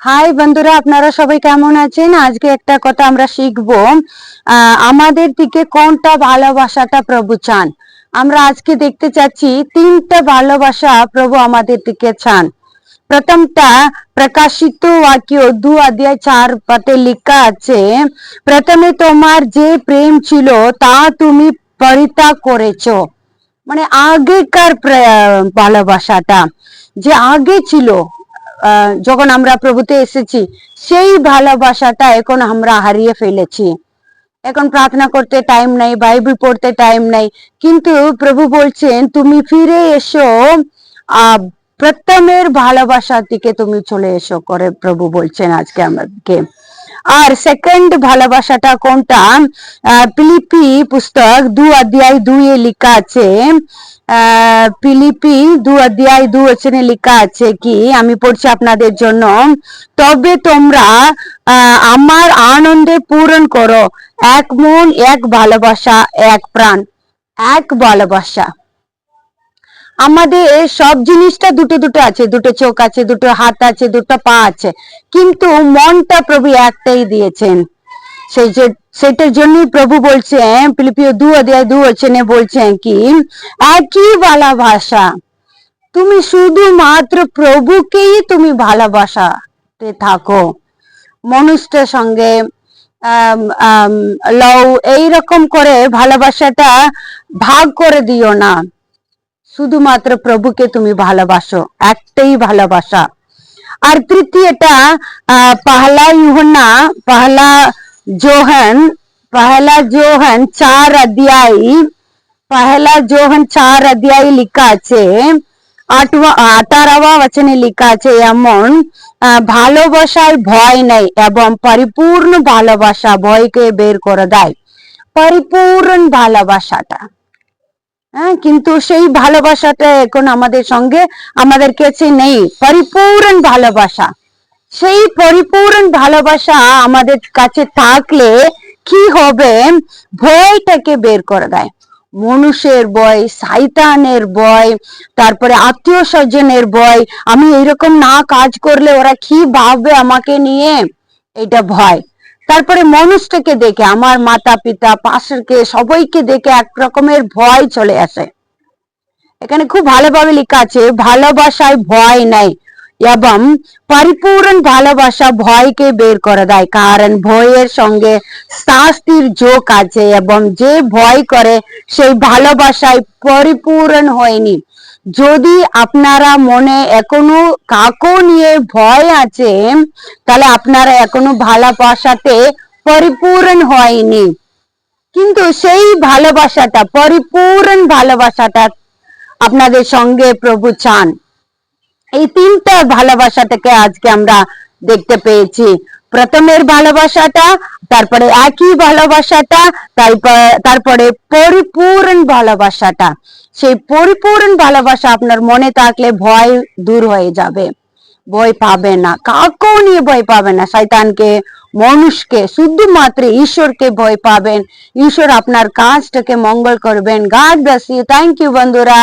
High বন্ধুরা, আপনারা সবাই কেমন আছেন? আজকে একটা কথা আমরা শিখব। আমাদের দিকে কোনটা ভালোবাসাটা প্রভু চান? আমরা আজকে দেখতে চাচ্ছি, তিনটা ভালোবাসা প্রভু আমাদের দিকে চান। প্রথমটা, প্রকাশিত বাক্য দু অধ্যায় চার পাতে লেখা আছে, প্রথমে তোমার যে প্রেম ছিল, তা তুমি পরিত্যাগ করেছ। মানে আগেকার ভালোবাসাটা, যে আগে ছিল যখন আমরা প্রভুতে এসেছি, সেই ভালোবাসাটা এখন আমরা হারিয়ে ফেলেছি। এখন প্রার্থনা করতে টাইম নাই বাইবেল পড়তে টাইম নাই, কিন্তু প্রভু বলছেন, তুমি ফিরে এসো, আহ প্রথমের ভালোবাসার দিকে তুমি চলে এসো, করে প্রভু বলছেন আজকে আমাদেরকে আর সেকেন্ড ভালোবাসাটা কোনটা? পিলিপি পুস্তক দু অধ্যায় এ লেখা আছে। ফিলিপি দু অধ্যায় দু বচনে লেখা আছে কি? আমি পড়ছি আপনাদের জন্য। তবে তোমরা আমার আনন্দে পূরণ করো। এক মন, এক ভালোবাসা, এক প্রাণ। এক ভালোবাসা। আমাদের সব জিনিসটা দুটো দুটো আছে, দুটো চোখ আছে, দুটো হাত আছে, দুটো পা আছে। কিন্তু মনটা প্রভু একটাই দিয়েছেন। সেই যে, সেটার জন্যই প্রভু বলছেন ফিলিপিও দু অধ্যায় দু বচনে বলছেন কি, একই ভালোবাসা তুমি শুধুমাত্র প্রভুকেই তুমি ভালোবাসাতে থাকো। মানুষটার সঙ্গে লও, এইরকম করে ভালোবাসাটা ভাগ করে দিও না। শুধুমাত্র প্রভুকে তুমি ভালোবাসো, একটাই ভালোবাসা। আর তৃতীয়টা পাহলা ইহনা পাহলা জোহন पहला জোহন চার অধ্যায়ী पहला জোহন চার अध्यायी लिखा আছে। আটવા আঠারাওয়া বচনে লিখা আছে এমন ভালোবাসার ভয় নেই এবং পরিপূর্ণ ভালোবাসা ভয়কে বের করে দেয়। পরিপূর্ণ ভালোবাসাটা। হ্যাঁ কিন্তু সেই ভালোবাসাটা এখন আমাদের সঙ্গে আমাদের কাছে নেই। পরিপূর্ণ ভালোবাসা। সেই পরিপূর্ণ ভালোবাসা আমাদের কাছে থাকলে কি হবে? ভয়টাকে বের করে দেয়। মানুষের ভয়, শয়তানের ভয়, তারপরে আত্মীয় স্বজনের ভয়, আমি এরকম না কাজ করলে ওরা কি ভাববে আমাকে নিয়ে? এটা ভয়। তারপরে মানুষটাকে দেখে, আমার মাতা পিতা পাশেরকে সবাইকে দেখে এক রকমের ভয় চলে আসে। এখানে খুব ভালোভাবে লেখা আছে, ভালোবাসায় ভয় নাই, এবং পরিপূর্ণ ভালোবাসা ভয়কে বের করে দেয়, কারণ ভয়ের সঙ্গে শাস্তির যোগ আছে, এবং যে ভয় করে, সেই ভালোবাসায় পরিপূর্ণ হয়নি। যদি আপনারা মনে এখনও কাকো নিয়ে ভয় আছে, তাহলে আপনারা এখনও ভালোবাসাতে পরিপূরণ হয়নি। কিন্তু সেই ভালোবাসাটা, পরিপূরণ ভালোবাসাটা আপনাদের সঙ্গে প্রভু চান। এই তিনটা ভালোবাসা থেকে আজকে আমরা দেখতে পেয়েছি। প্রথমের ভালোবাসাটা, তারপরে একই ভালোবাসাটা, তারপর পরিপূর্ণ ভালোবাসাটা। সেই পরিপূর্ণ ভালোবাসা আপনার মনে থাকলে ভয় দূর হয়ে যাবে। ভয় পাবে না। কাকেও নিয়ে ভয় পাবে না। শয়তানকে মানুষকে শুধুমাত্র ঈশ্বরকে ভয় পাবেন। ঈশ্বর আপনার কাজটাকে মঙ্গল করবেন। গাড ব্লেস থ্যাংক ইউ বন্ধুরা।